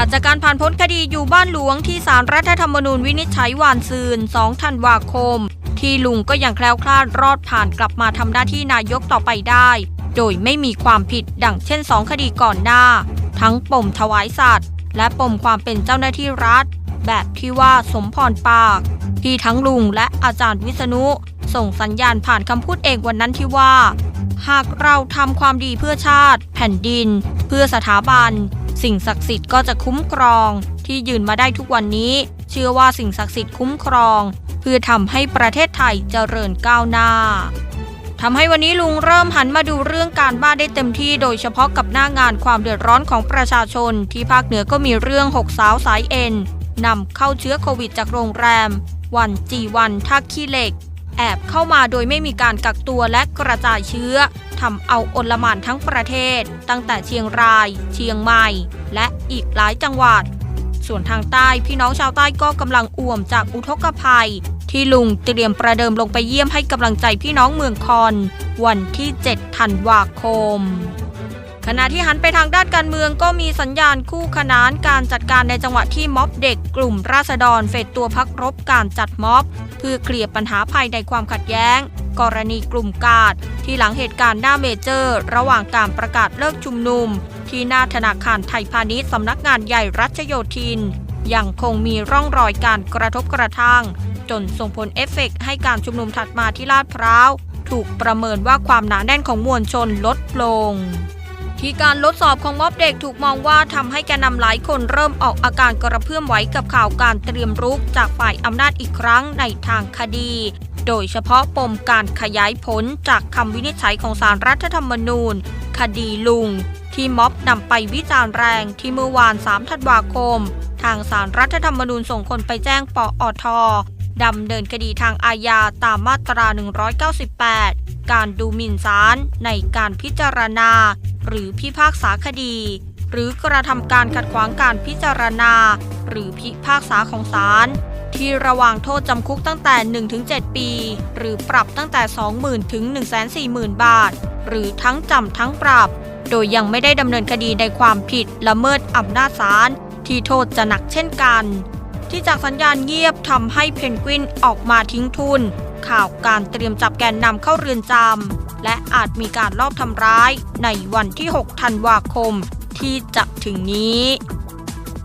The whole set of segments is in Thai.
ถัดจากการผ่านพ้นคดีอยู่บ้านหลวงที่สารรัฐธรรมนูญวินิจฉัยวานซืน 2 ธันวาคม ที่ลุงก็ยังแคล้วคลาดรอดผ่านกลับมาทำหน้าที่นายกต่อไปได้ โดยไม่มีความผิดดังเช่น 2 คดีก่อนหน้า ทั้งปมถวายสัตว์ และปมความเป็นเจ้าหน้าที่รัฐ แบบที่ว่าสมพรปาก ที่ทั้งลุงและอาจารย์วิษณุส่งสัญญาณผ่านคำพูดเองวันนั้นที่ว่า หากเราทำความดีเพื่อชาติ แผ่นดิน เพื่อสถาบัน สิ่งศักดิ์สิทธิ์ก็จะคุ้มครอง ที่ยืนมาได้ทุกวันนี้ เชื่อว่าสิ่งศักดิ์สิทธิ์คุ้มครอง เพื่อทำให้ประเทศไทยเจริญก้าวหน้าทำให้วันนี้ลุงเริ่มหันมาดูเรื่องการบ้านได้เต็มที่โดยเฉพาะกับหน้างานความเดือดร้อนของประชาชน ที่ภาคเหนือก็มีเรื่องหกสาวสายเอ็นนำเข้าเชื้อโควิดจากโรงแรม วันจีวันท่าขี้เหล็ก แอบเข้ามาโดยไม่มีการกักตัวและกระจายเชื้อทำเอาอนละมานทั้งประเทศ ตั้งแต่เชียงราย เชียงใหม่ และอีกหลายจังหวัด ส่วนทางใต้พี่น้องชาวใต้ก็กำลังอ่วมจากอุทกภัย ที่ลุงเตรียมประเดิมลงไปเยี่ยมให้กำลังใจพี่น้องเมืองคอน วันที่ 7 ธันวาคม ขณะที่หันไปทางด้านการเมืองก็มีสัญญาณคู่ขนานการจัดการในจังหวะที่ม็อบเด็กกลุ่มราษฎรเฟดตัวพักรบการจัดม็อบ เพื่อเคลียร์ปัญหาภายในความขัดแย้ง กรณีกลุ่มกาดที่หลังเหตุการณ์หน้าเมเจอร์ ระหว่างการประกาศเลิกชุมนุม ที่หน้าธนาคารไทยพาณิชย์สำนักงานใหญ่รัชโยธิน ยังคงมีร่องรอยการกระทบกระทั่ง จนส่งผลเอฟเฟกต์ให้การชุมนุมถัดมาที่ลาดพร้าวถูกประเมินว่าความหนาแน่นของมวลชนลดลง ที่การลดสอบของม็อบเด็กถูกมองว่าทำให้แกนนำหลายคนเริ่มออกอาการกระเพื่อมไหวกับข่าวการเตรียมรุกจากฝ่ายอำนาจอีกครั้งในทางคดี โดยเฉพาะปมการขยายผลจากคำวินิจฉัยของสารรัฐธรรมนูญ คดีลุง ที่ม็อบนำไปวิจารณ์แรงที่เมื่อวาน 3 ธันวาคม ทางสารรัฐธรรมนูญส่งคนไปแจ้งปอทดำเนินคดีทางอาญาตามมาตรา 198 การดูหมิ่นศาลในการพิจารณา หรือพิพากษาคดี หรือกระทำการขัดขวางการพิจารณา หรือพิพากษาของศาลที่ระหว่างโทษจำคุกตั้งแต่ 1-7 ปี หรือปรับตั้งแต่ 20,000ถึง140,000 บาท หรือทั้งจำทั้งปรับ โดยยังไม่ได้ดำเนินคดีในความผิดละเมิดอำนาจศาลที่โทษจะหนักเช่นกัน ที่จากสัญญาณเงียบทำให้เพนกวินออกมาทิ้งทุน ข่าวการเตรียมจับแกนนำเข้าเรือนจำและอาจมีการลอบทำร้ายในวันที่ 6 ธันวาคมที่จะถึงนี้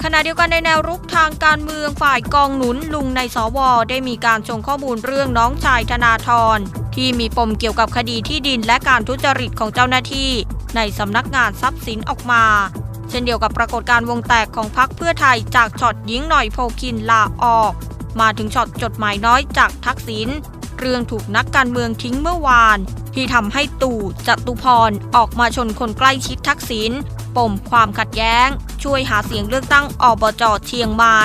ขณะเดียวกันในแนวรุกทางการเมืองฝ่ายกองหนุนลุงในสว ได้มีการชงข้อมูลเรื่องน้องชายธนาธรที่มีปมเกี่ยวกับคดีที่ดินและการทุจริตของเจ้าหน้าที่ ในสำนักงานทรัพย์สินออกมา เช่นเดียวกับปรากฏการวงแตกของพรรคเพื่อไทยจากช็อตยิงหน่อยโพคินลาออก มาถึงช็อตจดหมายน้อยจากทักษิณ เรื่องถูกนักการเมืองทิ้งเมื่อวาน ที่ทำให้ตู่จตุพรออกมาชนคนใกล้ชิดทักษิณปมความขัดแย้ง ช่วยหาเสียงเลือกตั้งอบจเชียงใหม่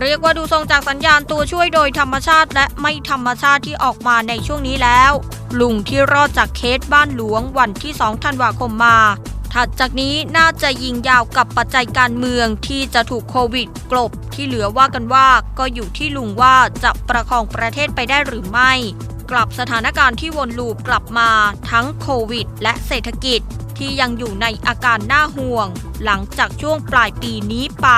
เรียกว่าดูทรงจากสัญญาณตัวช่วยโดยธรรมชาติและไม่ธรรมชาติที่ออกมาในช่วงนี้แล้ว ลุงที่รอดจากเคสบ้านหลวงวันที่ 2 ธันวาคมมา ถัดจากนี้น่าจะยิงยาวกับปัจจัยการเมืองที่จะถูกโควิดกลบ ที่เหลือว่ากันว่าก็อยู่ที่ลุงว่าจะประคองประเทศไปได้หรือไม่ กลับสถานการณ์ที่วนลูปกลับมาทั้งโควิด และเศรษฐกิจที่ยังอยู่ในอาการน่าห่วง หลังจากช่วงปลายปีนี้ไป